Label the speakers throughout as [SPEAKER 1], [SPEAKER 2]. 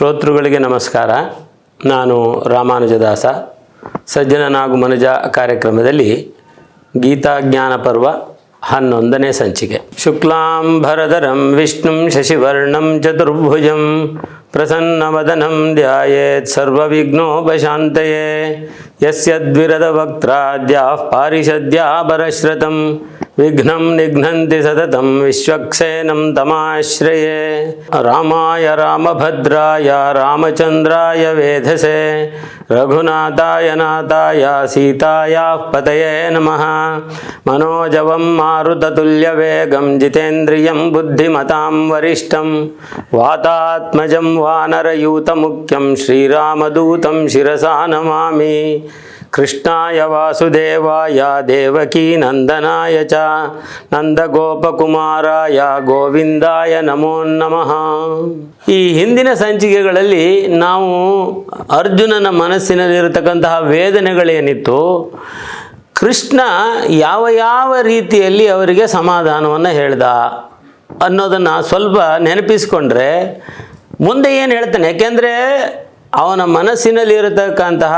[SPEAKER 1] ಶ್ರೋತೃಗಳಿಗೆ ನಮಸ್ಕಾರ. ನಾನು ರಾಮಾನುಜದಾಸ. ಸಜ್ಜನನಾಗು ಮನುಜ ಕಾರ್ಯಕ್ರಮದಲ್ಲಿ ಗೀತಾಜ್ಞಾನ ಪರ್ವ ಹನ್ನೊಂದನೇ ಸಂಚಿಕೆ. ಶುಕ್ಲಾಂಬರಧರಂ, ವಿಷ್ಣುಂ, ಶಶಿವರ್ಣಂ, ಚತುರ್ಭುಜಂ, ಪ್ರಸನ್ನವದನಂ, ಧ್ಯಾಯೇತ್, ಸರ್ವವಿಘ್ನೋಪಶಾಂತಯೇ ಯಸ್ಯದ್ವಿರದ ಪಾರಿಷದ್ಯಾ ಪಾರಿಷದ್ಯಾಪರಶ್ರತಂ విఘ్నం నిఘ్నంతి సతతం విశ్వక్సేనం తమాశ్రయే రామాయ రామభద్రాయ రామచంద్రాయ వేధసే రఘునాథాయ నాథాయ సీతాయా పతయే నమ మనోజవం మారుతతుల్యవేగం జితేంద్రియం బుద్ధిమతాం వరిష్టం వాతాత్మజం వానరయూతముఖ్యం శ్రీరామదూతం శిరసా నమామి ಕೃಷ್ಣಾಯ ವಾಸುದೇವಾಯ, ದೇವಕೀ ನಂದನಾಯ ಚ, ನಂದಗೋಪಕುಮಾರಾಯ, ಗೋವಿಂದಾಯ ನಮೋ ನಮಃ. ಈ ಹಿಂದಿನ ಸಂಚಿಕೆಗಳಲ್ಲಿ ನಾವು ಅರ್ಜುನನ ಮನಸ್ಸಿನಲ್ಲಿರತಕ್ಕಂತಹ ವೇದನೆಗಳೇನಿತ್ತು, ಕೃಷ್ಣ ಯಾವ ಯಾವ ರೀತಿಯಲ್ಲಿ ಅವರಿಗೆ ಸಮಾಧಾನವನ್ನು ಹೇಳ್ದ ಅನ್ನೋದನ್ನು ಸ್ವಲ್ಪ ನೆನಪಿಸ್ಕೊಂಡ್ರೆ ಮುಂದೆ ಏನು ಹೇಳ್ತಾನೆ, ಯಾಕೆಂದರೆ ಅವನ ಮನಸ್ಸಿನಲ್ಲಿರತಕ್ಕಂತಹ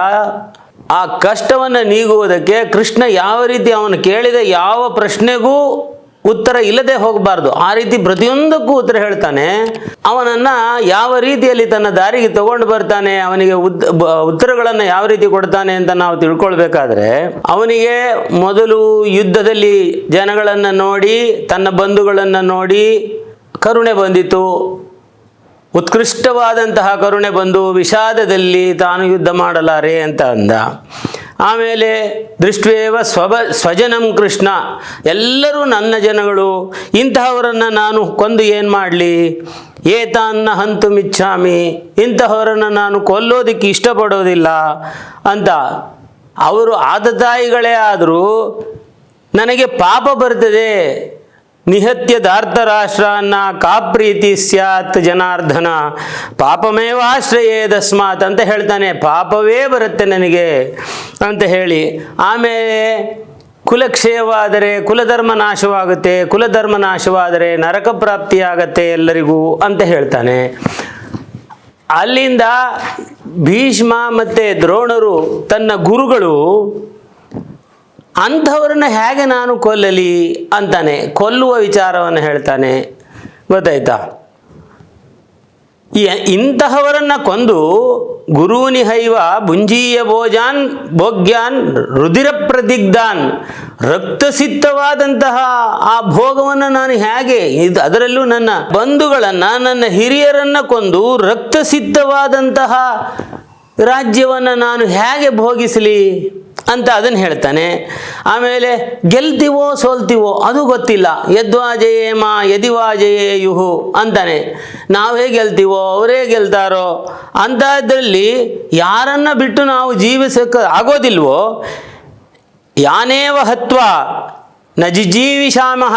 [SPEAKER 1] ಆ ಕಷ್ಟವನ್ನು ನೀಗುವುದಕ್ಕೆ ಕೃಷ್ಣ ಯಾವ ರೀತಿ ಅವನು ಕೇಳಿದ ಯಾವ ಪ್ರಶ್ನೆಗೂ ಉತ್ತರ ಇಲ್ಲದೆ ಹೋಗಬಾರ್ದು. ಆ ರೀತಿ ಪ್ರತಿಯೊಂದಕ್ಕೂ ಉತ್ತರ ಹೇಳ್ತಾನೆ. ಅವನನ್ನು ಯಾವ ರೀತಿಯಲ್ಲಿ ತನ್ನ ದಾರಿಗೆ ತಗೊಂಡು ಬರ್ತಾನೆ, ಅವನಿಗೆ ಉತ್ತರಗಳನ್ನು ಯಾವ ರೀತಿ ಕೊಡ್ತಾನೆ ಅಂತ ನಾವು ತಿಳ್ಕೊಳ್ಬೇಕಾದ್ರೆ, ಅವನಿಗೆ ಮೊದಲು ಯುದ್ಧದಲ್ಲಿ ಜನಗಳನ್ನು ನೋಡಿ, ತನ್ನ ಬಂಧುಗಳನ್ನು ನೋಡಿ ಕರುಣೆ ಬಂದಿತು ಉತ್ಕೃಷ್ಟವಾದಂತಹ ಕರುಣೆ ಬಂದು ವಿಷಾದದಲ್ಲಿ ತಾನು ಯುದ್ಧ ಮಾಡಲಾರೆ ಅಂತ ಅಂದ. ಆಮೇಲೆ ದೃಷ್ಟ್ವೇವ ಸ್ವಭ, ಸ್ವಜನಂ ಕೃಷ್ಣ, ಎಲ್ಲರೂ ನನ್ನ ಜನಗಳು, ಇಂತಹವರನ್ನು ನಾನು ಕೊಂದು ಏನು ಮಾಡಲಿ? ಏತಾನ್ನ ಹಂತು ಮಿಚ್ಚಾಮಿ ಇಂತಹವರನ್ನು ನಾನು ಕೊಲ್ಲೋದಕ್ಕೆ ಇಷ್ಟಪಡೋದಿಲ್ಲ ಅಂತ. ಅವರು ಆದ ತಾಯಿಗಳೇ ಆದರೂ ನನಗೆ ಪಾಪ ಬರ್ತದೆ. ನಿಹತ್ಯ ಧಾರ್ತರಾಷ್ಟ್ರಾನ್ನ ಕಾ ಪ್ರೀತಿ ಸ್ಯಾತ್ ಜನಾರ್ದನ ದಸ್ಮಾತ್ ಅಂತ ಹೇಳ್ತಾನೆ. ಪಾಪವೇ ಬರುತ್ತೆ ನನಗೆ ಅಂತ ಹೇಳಿ. ಆಮೇಲೆ ಕುಲಕ್ಷಯವಾದರೆ ಕುಲಧರ್ಮ ನಾಶವಾಗುತ್ತೆ. ಕುಲಧರ್ಮ ನಾಶವಾದರೆ ನರಕ ಪ್ರಾಪ್ತಿಯಾಗತ್ತೆ ಎಲ್ಲರಿಗೂ ಅಂತ ಹೇಳ್ತಾನೆ. ಅಲ್ಲಿಂದ ಭೀಷ್ಮ ಮತ್ತು ದ್ರೋಣರು ತನ್ನ ಗುರುಗಳು ಅಂಥವ್ರನ್ನ ಹೇಗೆ ನಾನು ಕೊಲ್ಲಲಿ ಅಂತಾನೆ, ಕೊಲ್ಲುವ ವಿಚಾರವನ್ನು ಹೇಳ್ತಾನೆ, ಗೊತ್ತಾಯ್ತಾ? ಈ ಇಂತಹವರನ್ನ ಕೊಂದು ಗುರುನಿಹೈವ ಬುಂಜೀಯ ಭೋಜಾನ್ ಭೋಗ್ಯಾನ್ ರುದಿರ ಪ್ರದಿಗ್ಧಾನ್ ರಕ್ತಸಿದ್ಧವಾದಂತಹ ಆ ಭೋಗವನ್ನು ನಾನು ಹೇಗೆ, ಇದು ಅದರಲ್ಲೂ ನನ್ನ ಬಂಧುಗಳನ್ನು, ನನ್ನ ಹಿರಿಯರನ್ನ ಕೊಂದು ರಕ್ತಸಿದ್ಧವಾದಂತಹ ರಾಜ್ಯವನ್ನು ನಾನು ಹೇಗೆ ಭೋಗಿಸಲಿ? ಅಂತ ಅದನ್ನು ಹೇಳ್ತಾನೆ. ಆಮೇಲೆ ಗೆಲ್ತೀವೋ ಸೋಲ್ತೀವೋ ಅದು ಗೊತ್ತಿಲ್ಲ. ಯದ್ವಾ ಮಾ ಯದಿವಾ ಜಯೇ ಯುಹು ಅಂತಾನೆ. ನಾವೇ ಗೆಲ್ತೀವೋ, ಅವರೇ ಗೆಲ್ತಾರೋ ಅಂಥದ್ರಲ್ಲಿ ಯಾರನ್ನ ಬಿಟ್ಟು ನಾವು ಜೀವಿಸಕ್ಕೆ ಆಗೋದಿಲ್ವೋ, ಯಾನೇವ ಹತ್ವ ನ ಜಿಜೀವಿಷಾಮಹ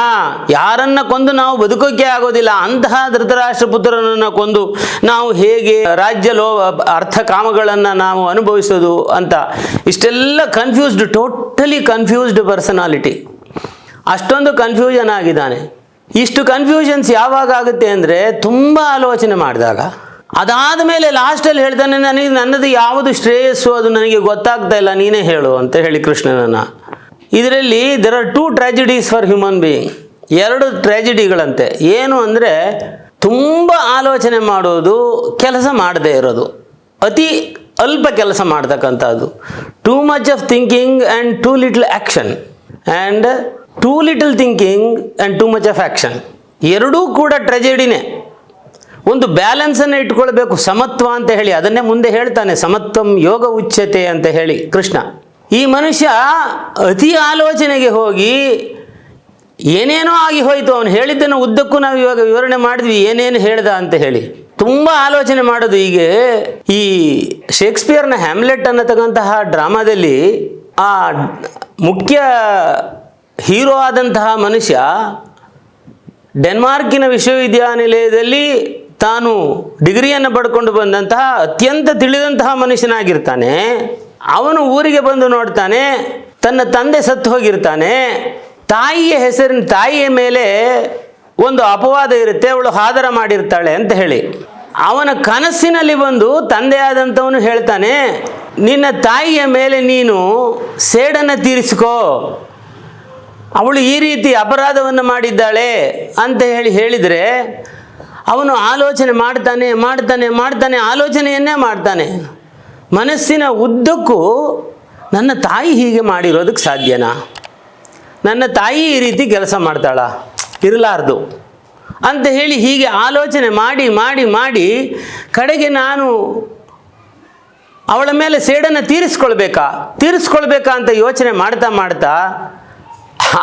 [SPEAKER 1] ಯಾರನ್ನ ಕೊಂದು ನಾವು ಬದುಕೋಕೆ ಆಗೋದಿಲ್ಲ, ಅಂತಹ ಧೃತರಾಷ್ಟ್ರ ಪುತ್ರನನ್ನು ಕೊಂದು ನಾವು ಹೇಗೆ ರಾಜ್ಯ ಲೋ ಅರ್ಥ ಕಾಮಗಳನ್ನು ನಾವು ಅನುಭವಿಸೋದು ಅಂತ. ಇಷ್ಟೆಲ್ಲ ಕನ್ಫ್ಯೂಸ್ಡ್ ಟೋಟಲಿ ಕನ್ಫ್ಯೂಸ್ಡ್ ಪರ್ಸನಾಲಿಟಿ ಅಷ್ಟೊಂದು ಕನ್ಫ್ಯೂಷನ್ ಆಗಿದ್ದಾನೆ. ಇಷ್ಟು ಕನ್ಫ್ಯೂಷನ್ಸ್ ಯಾವಾಗ ಆಗುತ್ತೆ ಅಂದರೆ ತುಂಬ ಆಲೋಚನೆ ಮಾಡಿದಾಗ. ಅದಾದ ಮೇಲೆ ಲಾಸ್ಟಲ್ಲಿ ಹೇಳ್ತಾನೆ, ನನಗೆ ನನ್ನದು ಯಾವುದು ಶ್ರೇಯಸ್ಸು, ಅದು ನನಗೆ ಗೊತ್ತಾಗ್ತಾ ಇಲ್ಲ, ನೀನೇ ಹೇಳು ಅಂತ ಹೇಳಿ ಕೃಷ್ಣನನ್ನು. ಇದರಲ್ಲಿ there are two tragedies for human being ಎರಡು ಟ್ರ್ಯಾಜಿಡಿಗಳಂತೆ ಏನು ಅಂದರೆ ತುಂಬ ಆಲೋಚನೆ ಮಾಡೋದು, ಕೆಲಸ ಮಾಡದೇ ಇರೋದು. ಅತಿ ಅಲ್ಪ ಕೆಲಸ ಮಾಡ್ತಕ್ಕಂಥದ್ದು. Too much of thinking and too little action and too little thinking and too much of action ಎರಡೂ ಕೂಡ ಟ್ರೆಜೆಡಿನೇ ಒಂದು ಬ್ಯಾಲೆನ್ಸನ್ನು ಇಟ್ಕೊಳ್ಬೇಕು, ಸಮತ್ವ ಅಂತ ಹೇಳಿ. ಅದನ್ನೇ ಮುಂದೆ ಹೇಳ್ತಾನೆ, ಸಮತ್ವಂ ಯೋಗ ಉಚ್ಯತೆ ಅಂತ ಹೇಳಿ ಕೃಷ್ಣ. ಈ ಮನುಷ್ಯ ಅತಿ ಆಲೋಚನೆಗೆ ಹೋಗಿ ಏನೇನೋ ಆಗಿ ಹೋಯಿತು. ಅವನು ಹೇಳಿದ್ದನ್ನು ಉದ್ದಕ್ಕೂ ನಾವು ಇವಾಗ ವಿವರಣೆ ಮಾಡಿದ್ವಿ. ಏನೇನು ಹೇಳ್ದ ಅಂತ ಹೇಳಿ. ತುಂಬ ಆಲೋಚನೆ ಮಾಡೋದು ಹೀಗೆ. ಈ ಶೇಕ್ಸ್ಪಿಯರ್ನ ಹ್ಯಾಮ್ಲೆಟ್ ಅನ್ನತಕ್ಕಂತಹ ಡ್ರಾಮಾದಲ್ಲಿ ಆ ಮುಖ್ಯ ಹೀರೋ ಆದಂತಹ ಮನುಷ್ಯ ಡೆನ್ಮಾರ್ಕಿನ ವಿಶ್ವವಿದ್ಯಾನಿಲಯದಲ್ಲಿ ತಾನು ಡಿಗ್ರಿಯನ್ನು ಪಡ್ಕೊಂಡು ಬಂದಂತಹ ಅತ್ಯಂತ ತಿಳಿದಂತಹ ಮನುಷ್ಯನಾಗಿರ್ತಾನೆ. ಅವನು ಊರಿಗೆ ಬಂದು ನೋಡ್ತಾನೆ, ತನ್ನ ತಂದೆ ಸತ್ತು ಹೋಗಿರ್ತಾನೆ, ತಾಯಿಯ ಹೆಸರಿನ ತಾಯಿಯ ಮೇಲೆ ಒಂದು ಅಪವಾದ ಇರುತ್ತೆ, ಅವಳು ಹಾದರ ಮಾಡಿರ್ತಾಳೆ ಅಂತ ಹೇಳಿ. ಅವನ ಕನಸಿನಲ್ಲಿ ಬಂದು ತಂದೆಯಾದಂಥವನು ಹೇಳ್ತಾನೆ, ನಿನ್ನ ತಾಯಿಯ ಮೇಲೆ ನೀನು ಸೇಡನ್ನು ತೀರಿಸಿಕೋ, ಅವಳು ಈ ರೀತಿ ಅಪರಾಧವನ್ನು ಮಾಡಿದ್ದಾಳೆ ಅಂತ ಹೇಳಿ ಹೇಳಿದರೆ, ಅವನು ಆಲೋಚನೆ ಮಾಡ್ತಾನೆ ಮಾಡ್ತಾನೆ ಮಾಡ್ತಾನೆ, ಆಲೋಚನೆಯನ್ನೇ ಮಾಡ್ತಾನೆ. ಮನಸ್ಸಿನ ಉದ್ದಕ್ಕೂ ನನ್ನ ತಾಯಿ ಹೀಗೆ ಮಾಡಿರೋದಕ್ಕೆ ಸಾಧ್ಯನಾ? ನನ್ನ ತಾಯಿ ಈ ರೀತಿ ಕೆಲಸ ಮಾಡ್ತಾಳ, ಇರಲಾರ್ದು ಅಂತ ಹೇಳಿ ಹೀಗೆ ಆಲೋಚನೆ ಮಾಡಿ ಮಾಡಿ ಮಾಡಿ ಕಡೆಗೆ ನಾನು ಅವಳ ಮೇಲೆ ಸೇಡನ್ನು ತೀರಿಸ್ಕೊಳ್ಬೇಕಾ? ತೀರಿಸ್ಕೊಳ್ಬೇಕಾ ಅಂತ ಯೋಚನೆ ಮಾಡ್ತಾ ಮಾಡ್ತಾ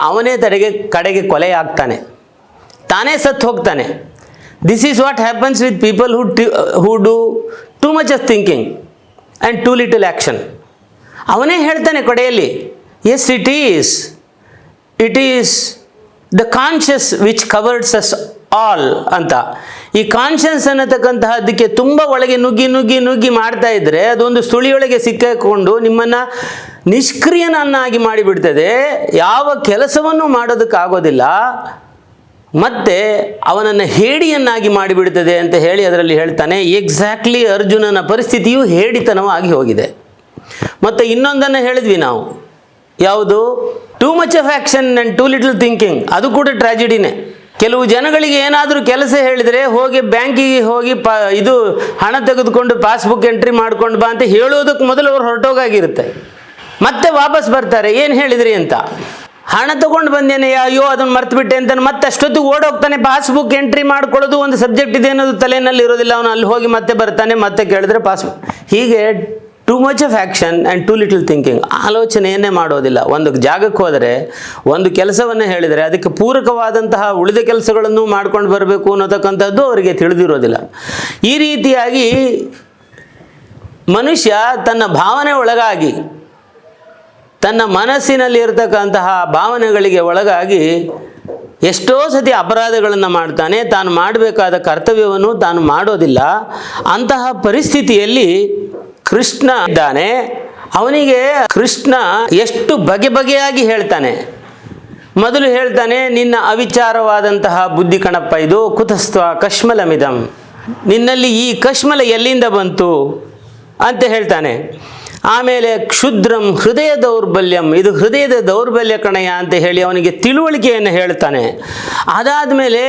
[SPEAKER 1] ಅವನೇ ತಡೆಗೆ, ಕಡೆಗೆ ಕೊಲೆ ಆಗ್ತಾನೆ. ತಾನೇ ಸತ್ತು ಹೋಗ್ತಾನೆ. This is what happens with people who who do too much of thinking and too little action ಅವನೇ ಹೇಳ್ತಾನೆ ಕೊಡೆಯಲ್ಲಿ yes it is it is the conscious which covers us all ಅಂತ. ಈ ಕಾನ್ಷಿಯನ್ಸ್ ಅನ್ನತಕ್ಕಂತಹದ್ದಕ್ಕೆ ತುಂಬ ಒಳಗೆ ನುಗ್ಗಿ ನುಗ್ಗಿ ನುಗ್ಗಿ ಮಾಡ್ತಾ ಇದ್ದರೆ ಅದೊಂದು ಸುಳಿಯೊಳಗೆ ಸಿಕ್ಕಾಕೊಂಡು ನಿಮ್ಮನ್ನು ನಿಷ್ಕ್ರಿಯನನ್ನಾಗಿ ಮಾಡಿಬಿಡ್ತದೆ. ಯಾವ ಕೆಲಸವನ್ನು ಮಾಡೋದಕ್ಕಾಗೋದಿಲ್ಲ. ಮತ್ತೆ ಅವನನ್ನು ಹೇಡಿಯನ್ನಾಗಿ ಮಾಡಿಬಿಡುತ್ತದೆ ಅಂತ ಹೇಳಿ ಅದರಲ್ಲಿ ಹೇಳ್ತಾನೆ, ಎಕ್ಸಾಕ್ಟ್ಲಿ ಅರ್ಜುನನ ಪರಿಸ್ಥಿತಿಯು ಹೇಡಿತನವಾಗಿ ಹೋಗಿದೆ. ಮತ್ತು ಇನ್ನೊಂದನ್ನು ಹೇಳಿದ್ವಿ ನಾವು. ಯಾವುದು? Too much of action and too little thinking ಅದು ಕೂಡ ಟ್ರಾಜಿಡಿನೇ ಕೆಲವು ಜನಗಳಿಗೆ ಏನಾದರೂ ಕೆಲಸ ಹೇಳಿದರೆ ಹೋಗಿ ಬ್ಯಾಂಕಿಗೆ ಹೋಗಿ ಪ, ಇದು ಹಣ ತೆಗೆದುಕೊಂಡು ಪಾಸ್ಬುಕ್ ಎಂಟ್ರಿ ಮಾಡ್ಕೊಂಡು ಬಾ ಅಂತ ಹೇಳೋದಕ್ಕೆ ಮೊದಲು ಅವ್ರು ಹೊರಟೋಗಾಗಿರುತ್ತೆ. ಮತ್ತೆ ವಾಪಸ್ ಬರ್ತಾರೆ, ಏನು ಹೇಳಿದ್ರಿ? ಅಂತ. ಹಣ ತಗೊಂಡು ಬಂದೇನೆ, ಅಯ್ಯೋ, ಅದನ್ನು ಮರ್ತು ಬಿಟ್ಟೆ ಅಂತ ಮತ್ತೆ ಅಷ್ಟೊತ್ತಿಗೆ ಓಡೋಗ್ತಾನೆ, ಪಾಸ್ಬುಕ್ ಎಂಟ್ರಿ ಮಾಡ್ಕೊಳ್ಳೋದು ಒಂದು ಸಬ್ಜೆಕ್ಟ್ ಇದೆ ಅನ್ನೋದು ತಲೆಯಲ್ಲಿ ಇರೋದಿಲ್ಲ, ಅವನು ಅಲ್ಲಿ ಹೋಗಿ ಮತ್ತೆ ಬರ್ತಾನೆ, ಮತ್ತೆ ಕೇಳಿದ್ರೆ ಪಾಸ್ಬುಕ್. ಹೀಗೆ too much of action and too little thinking, ಆಲೋಚನೆಯನ್ನೇ ಮಾಡೋದಿಲ್ಲ. ಒಂದು ಜಾಗಕ್ಕೆ ಹೋದರೆ, ಒಂದು ಕೆಲಸವನ್ನು ಹೇಳಿದರೆ, ಅದಕ್ಕೆ ಪೂರಕವಾದಂತಹ ಉಳಿದ ಕೆಲಸಗಳನ್ನು ಮಾಡ್ಕೊಂಡು ಬರಬೇಕು ಅನ್ನೋತಕ್ಕಂಥದ್ದು ಅವರಿಗೆ ತಿಳಿದಿರೋದಿಲ್ಲ. ಈ ರೀತಿಯಾಗಿ ಮನುಷ್ಯ ತನ್ನ ಭಾವನೆ ಒಳಗಾಗಿ ತನ್ನ ಮನಸ್ಸಿನಲ್ಲಿ ಇರತಕ್ಕಂತಹ ಭಾವನೆಗಳಿಗೆ ಒಳಗಾಗಿ ಎಷ್ಟೋ ಸತಿ ಅಪರಾಧಗಳನ್ನು ಮಾಡ್ತಾನೆ. ತಾನು ಮಾಡಬೇಕಾದ ಕರ್ತವ್ಯವನ್ನು ತಾನು ಮಾಡೋದಿಲ್ಲ. ಅಂತಹ ಪರಿಸ್ಥಿತಿಯಲ್ಲಿ ಕೃಷ್ಣ ಇದ್ದಾನೆ. ಅವನಿಗೆ ಕೃಷ್ಣ ಎಷ್ಟು ಬಗೆ ಬಗೆಯಾಗಿ ಹೇಳ್ತಾನೆ. ಮೊದಲು ಹೇಳ್ತಾನೆ, ನಿನ್ನ ಅವಿಚಾರವಾದಂತಹ ಬುದ್ಧಿ ಕಣಪ್ಪ, ಇದು ಕುತಸ್ತ್ವ ಕಶ್ಮಲಮಿದಂ. ನಿನ್ನಲ್ಲಿ ಈ ಕಶ್ಮಲ ಎಲ್ಲಿಂದ ಬಂತು? ಅಂತ ಹೇಳ್ತಾನೆ. ಆಮೇಲೆ ಕ್ಷುದ್ರಂ ಹೃದಯ ದೌರ್ಬಲ್ಯಂ, ಇದು ಹೃದಯದ ದೌರ್ಬಲ್ಯ ಕಣಯ ಅಂತ ಹೇಳಿ ಅವನಿಗೆ ತಿಳುವಳಿಕೆಯನ್ನು ಹೇಳ್ತಾನೆ. ಅದಾದ ಮೇಲೆ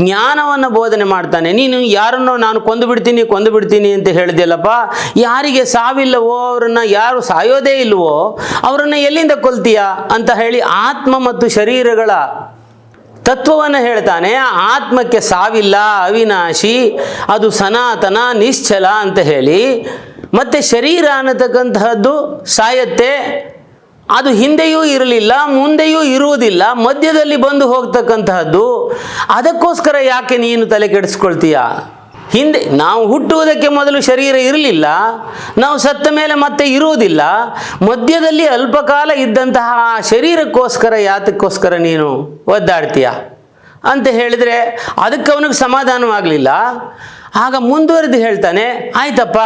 [SPEAKER 1] ಜ್ಞಾನವನ್ನು ಬೋಧನೆ ಮಾಡ್ತಾನೆ. ನೀನು ಯಾರನ್ನೋ ನಾನು ಕೊಂದು ಬಿಡ್ತೀನಿ ಕೊಂದು ಬಿಡ್ತೀನಿ ಅಂತ ಹೇಳಿದೆಯಲ್ಲಪ್ಪ, ಯಾರಿಗೆ ಸಾವಿಲ್ಲವೋ ಅವರನ್ನು, ಯಾರು ಸಾಯೋದೇ ಇಲ್ವೋ ಅವರನ್ನು ಎಲ್ಲಿಂದ ಕೊಲ್ತೀಯ ಅಂತ ಹೇಳಿ ಆತ್ಮ ಮತ್ತು ಶರೀರಗಳ ತತ್ವವನ್ನು ಹೇಳ್ತಾನೆ. ಆತ್ಮಕ್ಕೆ ಸಾವಿಲ್ಲ, ಅವಿನಾಶಿ, ಅದು ಸನಾತನ, ನಿಶ್ಚಲ ಅಂತ ಹೇಳಿ ಮತ್ತು ಶರೀರ ಅನ್ನತಕ್ಕಂತಹದ್ದು ಸಾಯತ್ತೆ. ಅದು ಹಿಂದೆಯೂ ಇರಲಿಲ್ಲ, ಮುಂದೆಯೂ ಇರುವುದಿಲ್ಲ, ಮಧ್ಯದಲ್ಲಿ ಬಂದು ಹೋಗ್ತಕ್ಕಂತಹದ್ದು. ಅದಕ್ಕೋಸ್ಕರ ಯಾಕೆ ನೀನು ತಲೆ ಕೆಡಿಸ್ಕೊಳ್ತೀಯ? ಹಿಂದೆ ನಾವು ಹುಟ್ಟುವುದಕ್ಕೆ ಮೊದಲು ಶರೀರ ಇರಲಿಲ್ಲ, ನಾವು ಸತ್ತ ಮೇಲೆ ಮತ್ತೆ ಇರುವುದಿಲ್ಲ, ಮಧ್ಯದಲ್ಲಿ ಅಲ್ಪಕಾಲ ಇದ್ದಂತಹ ಆ ಶರೀರಕ್ಕೋಸ್ಕರ, ಯಾತಕ್ಕೋಸ್ಕರ ನೀನು ಒದ್ದಾಡ್ತೀಯ? ಅಂತ ಹೇಳಿದರೆ ಅದಕ್ಕೆ ಅವನಿಗೆ ಸಮಾಧಾನವಾಗಲಿಲ್ಲ. ಆಗ ಮುಂದುವರೆದು ಹೇಳ್ತಾನೆ, ಆಯ್ತಪ್ಪ,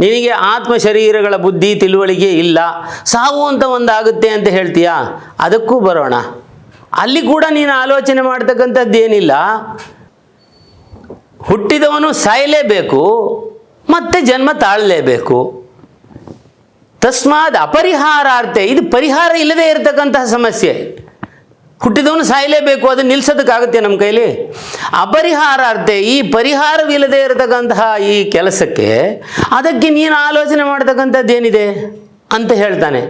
[SPEAKER 1] ನಿನಗೆ ಆತ್ಮ ಶರೀರಗಳ ಬುದ್ಧಿ ತಿಳುವಳಿಕೆ ಇಲ್ಲ, ಸಾವು ಅಂತ ಒಂದಾಗುತ್ತೆ ಅಂತ ಹೇಳ್ತೀಯಾ? ಅದಕ್ಕೂ ಬರೋಣ. ಅಲ್ಲಿ ಕೂಡ ನೀನು ಆಲೋಚನೆ ಮಾಡ್ತಕ್ಕಂಥದ್ದು ಏನಿಲ್ಲ. ಹುಟ್ಟಿದವನು ಸಾಯಲೇಬೇಕು, ಮತ್ತೆ ಜನ್ಮ ತಾಳಲೇಬೇಕು. ತಸ್ಮಾದ ಅಪರಿಹಾರಾರ್ಥ, ಇದು ಪರಿಹಾರ ಇಲ್ಲದೆ ಇರತಕ್ಕಂತಹ ಸಮಸ್ಯೆ. ಹುಟ್ಟಿದವನು ಸಾಯಲೇಬೇಕು, ಅದು ನಿಲ್ಸೋದಕ್ಕಾಗುತ್ತೆ ನಮ್ಮ ಕೈಲಿ. ಅಪರಿಹಾರಾರ್ತೆ ಈ ಪರಿಹಾರವಿಲ್ಲದೆ ಇರತಕ್ಕಂತಹ ಈ ಕೆಲಸಕ್ಕೆ ಅದಕ್ಕೆ ನೀನು ಆಲೋಚನೆ ಮಾಡ್ತಕ್ಕಂಥದ್ದು ಏನಿದೆ ಅಂತ ಹೇಳ್ತಾನೆ.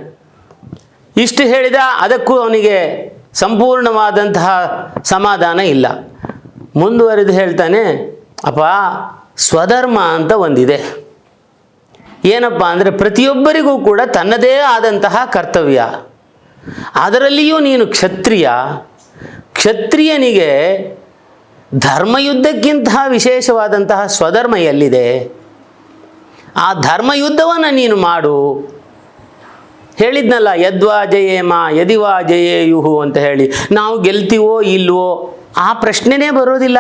[SPEAKER 1] ಇಷ್ಟು ಹೇಳಿದ ಅದಕ್ಕೂ ಅವನಿಗೆ ಸಂಪೂರ್ಣವಾದಂತಹ ಸಮಾಧಾನ ಇಲ್ಲ. ಮುಂದುವರೆದು ಹೇಳ್ತಾನೆ, ಅಪ್ಪ, ಸ್ವಧರ್ಮ ಅಂತ ಒಂದಿದೆ. ಏನಪ್ಪ ಅಂದರೆ ಪ್ರತಿಯೊಬ್ಬರಿಗೂ ಕೂಡ ತನ್ನದೇ ಆದಂತಹ ಕರ್ತವ್ಯ. ಅದರಲ್ಲಿಯೂ ನೀನು ಕ್ಷತ್ರಿಯ. ಕ್ಷತ್ರಿಯನಿಗೆ ಧರ್ಮಯುದ್ಧಕ್ಕಿಂತ ವಿಶೇಷವಾದಂತಹ ಸ್ವಧರ್ಮ ಎಲ್ಲಿದೆ? ಆ ಧರ್ಮಯುದ್ಧವನ್ನು ನೀನು ಮಾಡು. ಹೇಳಿದ್ನಲ್ಲ, ಯದ್ವಾ ಜಯೇಮ, ಯದಿವಾ ಜಯೇಯುಹು ಅಂತ ಹೇಳಿ. ನಾವು ಗೆಲ್ತೀವೋ ಇಲ್ವೋ? ಆ ಪ್ರಶ್ನೆನೇ ಬರೋದಿಲ್ಲ.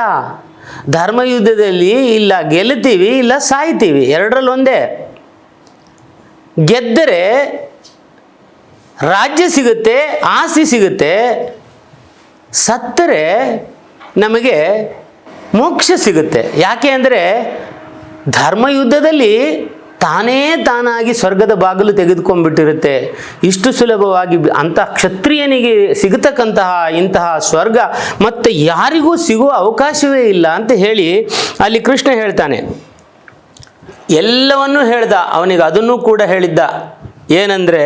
[SPEAKER 1] ಧರ್ಮಯುದ್ಧದಲ್ಲಿ ಇಲ್ಲ, ಗೆಲ್ತೀವಿ, ಇಲ್ಲ ಸಾಯ್ತೀವಿ. ಎರಡರಲ್ಲೊಂದೇ. ಗೆದ್ದರೆ ರಾಜ್ಯ ಸಿಗುತ್ತೆ, ಆಸ್ತಿ ಸಿಗುತ್ತೆ, ಸತ್ತರೆ ನಮಗೆ ಮೋಕ್ಷ ಸಿಗುತ್ತೆ. ಯಾಕೆ ಅಂದರೆ ಧರ್ಮಯುದ್ಧದಲ್ಲಿ ತಾನೇ ತಾನಾಗಿ ಸ್ವರ್ಗದ ಬಾಗಿಲು ತೆಗೆದುಕೊಂಡ್ಬಿಟ್ಟಿರುತ್ತೆ. ಇಷ್ಟು ಸುಲಭವಾಗಿ ಅಂತಹ ಕ್ಷತ್ರಿಯನಿಗೆ ಸಿಗತಕ್ಕಂತಹ ಇಂತಹ ಸ್ವರ್ಗ ಮತ್ತು ಯಾರಿಗೂ ಸಿಗುವ ಅವಕಾಶವೇ ಇಲ್ಲ ಅಂತ ಹೇಳಿ ಅಲ್ಲಿ ಕೃಷ್ಣ ಹೇಳ್ತಾನೆ. ಎಲ್ಲವನ್ನೂ ಹೇಳ್ದ, ಅವನಿಗೆ ಅದನ್ನು ಕೂಡ ಹೇಳಿದ್ದ. ಏನಂದರೆ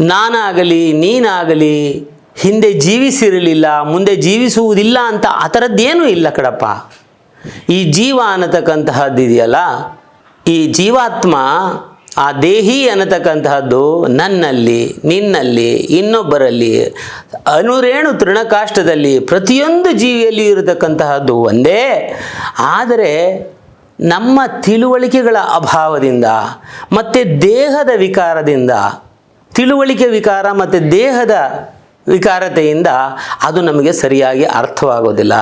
[SPEAKER 1] ನಾನಾಗಲಿ, ನೀನಾಗಲಿ, ಹಿಂದೆ ಜೀವಿಸಿರಲಿಲ್ಲ, ಮುಂದೆ ಜೀವಿಸುವುದಿಲ್ಲ ಅಂತ ಆ ಥರದ್ದೇನೂ ಇಲ್ಲ ಕಡಪ್ಪ. ಈ ಜೀವ ಅನ್ನತಕ್ಕಂತಹದ್ದಿದೆಯಲ್ಲ ಈ ಜೀವಾತ್ಮ ಆ ದೇಹಿ ಅನ್ನತಕ್ಕಂತಹದ್ದು ನನ್ನಲ್ಲಿ, ನಿನ್ನಲ್ಲಿ, ಇನ್ನೊಬ್ಬರಲ್ಲಿ, ಅನುರೇಣು ತೃಣಕಾಷ್ಟದಲ್ಲಿ ಪ್ರತಿಯೊಂದು ಜೀವಿಯಲ್ಲಿ ಇರತಕ್ಕಂತಹದ್ದು ಒಂದೇ. ಆದರೆ ನಮ್ಮ ತಿಳುವಳಿಕೆಗಳ ಅಭಾವದಿಂದ, ಮತ್ತು ದೇಹದ ವಿಕಾರದಿಂದ ತಿಳುವಳಿಕೆ ವಿಕಾರ ಮತ್ತು ದೇಹದ ವಿಕಾರತೆಯಿಂದ ಅದು ನಮಗೆ ಸರಿಯಾಗಿ ಅರ್ಥವಾಗೋದಿಲ್ಲ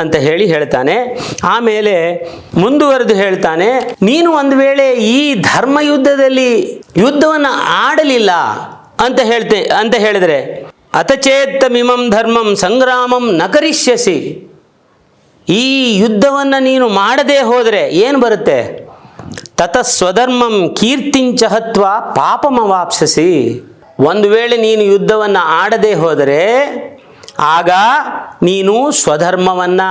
[SPEAKER 1] ಅಂತ ಹೇಳಿ ಹೇಳ್ತಾನೆ. ಆಮೇಲೆ ಮುಂದುವರೆದು ಹೇಳ್ತಾನೆ, ನೀನು ಒಂದು ವೇಳೆ ಈ ಧರ್ಮ ಯುದ್ಧದಲ್ಲಿ ಯುದ್ಧವನ್ನು ಆಡಲಿಲ್ಲ ಅಂತ ಹೇಳ್ತೆ, ಅಂತ ಹೇಳಿದರೆ, ಅತಚೇತ್ತಮಿಮಂ ಧರ್ಮಂ ಸಂಗ್ರಾಮಂ ನಕರಿಷ್ಯಸಿ ಈ ಯುದ್ಧವನ್ನು ನೀನು ಮಾಡದೇ ಹೋದರೆ ಏನು ಬರುತ್ತೆ? ತತ ಸ್ವಧರ್ಮಂ ಕೀರ್ತಿಂಚಹತ್ವ ಪಾಪಮವಾಪ್ಸಸಿ. ಒಂದು ವೇಳೆ ನೀನು ಯುದ್ಧವನ್ನು ಆಡದೆ ಹೋದರೆ, ಆಗ ನೀನು ಸ್ವಧರ್ಮವನ್ನು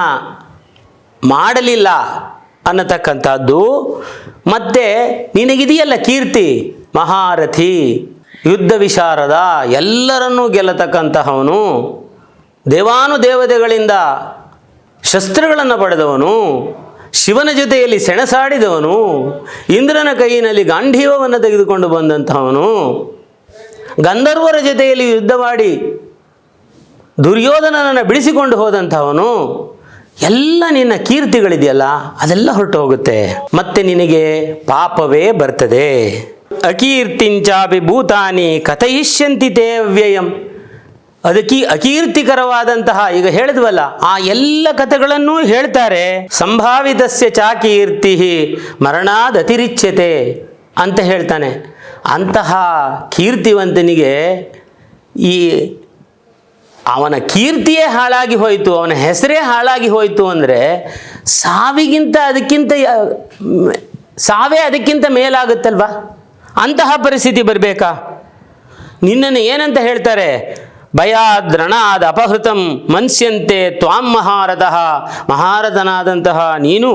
[SPEAKER 1] ಮಾಡಲಿಲ್ಲ ಅನ್ನತಕ್ಕಂಥದ್ದು. ಮತ್ತೆ ನಿನಗಿದೆಯಲ್ಲ ಕೀರ್ತಿ? ಮಹಾರಥಿ, ಯುದ್ಧ ವಿಶಾರದ ಎಲ್ಲರನ್ನೂ ಗೆಲ್ಲತಕ್ಕಂತಹವನು. ದೇವಾನುದೇವತೆಗಳಿಂದ ಶಸ್ತ್ರಗಳನ್ನು ಪಡೆದವನು. ಶಿವನ ಜೊತೆಯಲ್ಲಿ ಸೆಣಸಾಡಿದವನು, ಇಂದ್ರನ ಕೈಯಿನಲ್ಲಿ ಗಾಂಧೀವವನ್ನು ತೆಗೆದುಕೊಂಡು ಬಂದಂತಹವನು, ಗಂಧರ್ವರ ಜೊತೆಯಲ್ಲಿ ಯುದ್ಧ ಮಾಡಿ ದುರ್ಯೋಧನನನ್ನು ಬಿಡಿಸಿಕೊಂಡು ಹೋದಂಥವನು ಎಲ್ಲ ನಿನ್ನ ಕೀರ್ತಿಗಳಿದೆಯಲ್ಲ, ಅದೆಲ್ಲ ಹೊರಟು ಹೋಗುತ್ತೆ ಮತ್ತೆ ನಿನಗೆ ಪಾಪವೇ ಬರ್ತದೆ. ಅಕೀರ್ತಿಂಚಾಪಿ ಭೂತಾನಿ ಕಥಯಿಷ್ಯಂತಿ ತೇ ಅವ್ಯಯಂ ಅದಕ್ಕೆ ಅಕೀರ್ತಿಕರವಾದಂತಹ, ಈಗ ಹೇಳಿದ್ವಲ್ಲ, ಆ ಎಲ್ಲ ಕಥೆಗಳನ್ನೂ ಹೇಳ್ತಾರೆ. ಸಂಭಾವಿತಸ್ಯ ಚಾಕೀರ್ತಿ ಮರಣಾದತಿರಿಚ್ಯತೆ ಅಂತ ಹೇಳ್ತಾನೆ. ಅಂತಹ ಕೀರ್ತಿವಂತನಿಗೆ ಈ ಅವನ ಕೀರ್ತಿಯೇ ಹಾಳಾಗಿ ಹೋಯಿತು, ಅವನ ಹೆಸರೇ ಹಾಳಾಗಿ ಹೋಯಿತು ಅಂದರೆ ಸಾವಿಗಿಂತ ಅದಕ್ಕಿಂತ ಸಾವೇ ಅದಕ್ಕಿಂತ ಮೇಲಾಗುತ್ತಲ್ವಾ? ಅಂತಹ ಪರಿಸ್ಥಿತಿ ಬರಬೇಕಾ? ನಿನ್ನನ್ನು ಏನಂತ ಹೇಳ್ತಾರೆ? ಭಯಾದ್ ರಣಾದ್ ಅಪಹೃತಂ ಮನ್ಸ್ಯಂತೆ ತ್ವಾಂ ಮಹಾರಥಃ. ಮಹಾರಥನಾದಂತಹ ನೀನು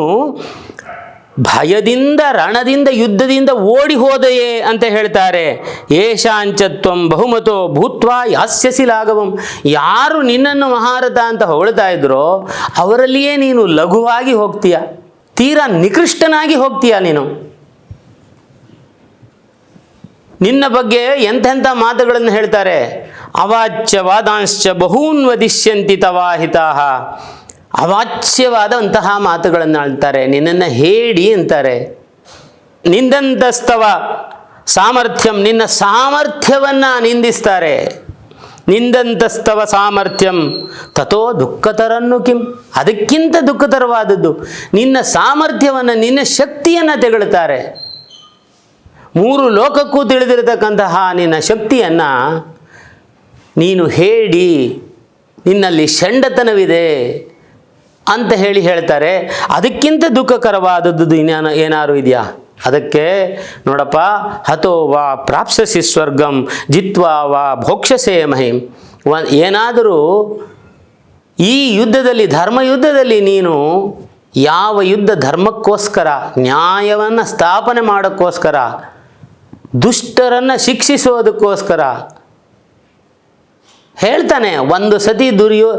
[SPEAKER 1] ಭಯದಿಂದ, ರಣದಿಂದ, ಯುದ್ಧದಿಂದ ಓಡಿ ಹೋದೆಯೇ ಅಂತ ಹೇಳ್ತಾರೆ. ಏಷಾಂಚತ್ವಂ ಬಹುಮತೋ ಭೂತ್ವ ಯಾಸ್ಯಸಿ ಲಾಘವಂ. ಯಾರು ನಿನ್ನನ್ನು ಮಹಾರಥ ಅಂತ ಹೊಳ್ತಾ ಇದ್ರೋ, ಅವರಲ್ಲಿಯೇ ನೀನು ಲಘುವಾಗಿ ಹೋಗ್ತೀಯ. ತೀರಾ ನಿಕೃಷ್ಟನಾಗಿ ಹೋಗ್ತೀಯ ನೀನು. ನಿನ್ನ ಬಗ್ಗೆ ಎಂಥೆಂಥ ಮಾತುಗಳನ್ನು ಹೇಳ್ತಾರೆ. ಅವಾಚ್ಯ ವಾದಾಂಶ್ಚ ಬಹೂನ್ ವದಿಷ್ಯಂತಿ ತವಾಹಿತಾಹ ಅವಾಚ್ಯವಾದಂತಹ ಮಾತುಗಳನ್ನು ಆಳ್ತಾರೆ. ನಿನ್ನನ್ನು ಹೇಳಿ ಅಂತಾರೆ. ನಿಂದಂತಸ್ತವ ಸಾಮರ್ಥ್ಯಂ, ನಿನ್ನ ಸಾಮರ್ಥ್ಯವನ್ನು ನಿಂದಿಸ್ತಾರೆ. ನಿಂದಂತಸ್ತವ ಸಾಮರ್ಥ್ಯಂ ತಥೋ ದುಃಖತರನ್ನು ಕಿಂ. ಅದಕ್ಕಿಂತ ದುಃಖತರವಾದದ್ದು, ನಿನ್ನ ಸಾಮರ್ಥ್ಯವನ್ನು, ನಿನ್ನ ಶಕ್ತಿಯನ್ನು ತೆಗಳುತ್ತಾರೆ ಮೂರು ಲೋಕಕ್ಕೂ ತಿಳಿದಿರತಕ್ಕಂತಹ ನಿನ್ನ ಶಕ್ತಿಯನ್ನು ನೀನು ಹೇಳಿ, ನಿನ್ನಲ್ಲಿ ಷಂಡತನವಿದೆ ಅಂತ ಹೇಳಿ ಹೇಳ್ತಾರೆ. ಅದಕ್ಕಿಂತ ದುಃಖಕರವಾದದ್ದು ಇನ್ಯಾನ, ಏನಾರು ಇದೆಯಾ? ಅದಕ್ಕೆ ನೋಡಪ್ಪ, ಹತೋ ವಾ ಪ್ರಾಪ್ಸಸಿ ಸ್ವರ್ಗಂ, ಜಿತ್ವಾ ವಾ ಭೋಕ್ಷಸೇ ಮಹಿಂ. ಏನಾದರೂ ಈ ಯುದ್ಧದಲ್ಲಿ ಧರ್ಮ ಯುದ್ಧದಲ್ಲಿ ನೀನು ಯಾವ ಯುದ್ಧ ಧರ್ಮಕ್ಕೋಸ್ಕರ, ನ್ಯಾಯವನ್ನು ಸ್ಥಾಪನೆ ಮಾಡೋಕ್ಕೋಸ್ಕರ, ದುಷ್ಟರನ್ನು ಶಿಕ್ಷಿಸೋದಕ್ಕೋಸ್ಕರ ಹೇಳ್ತಾನೆ, ಒಂದು ಸತಿ ದುರ್ಯೋ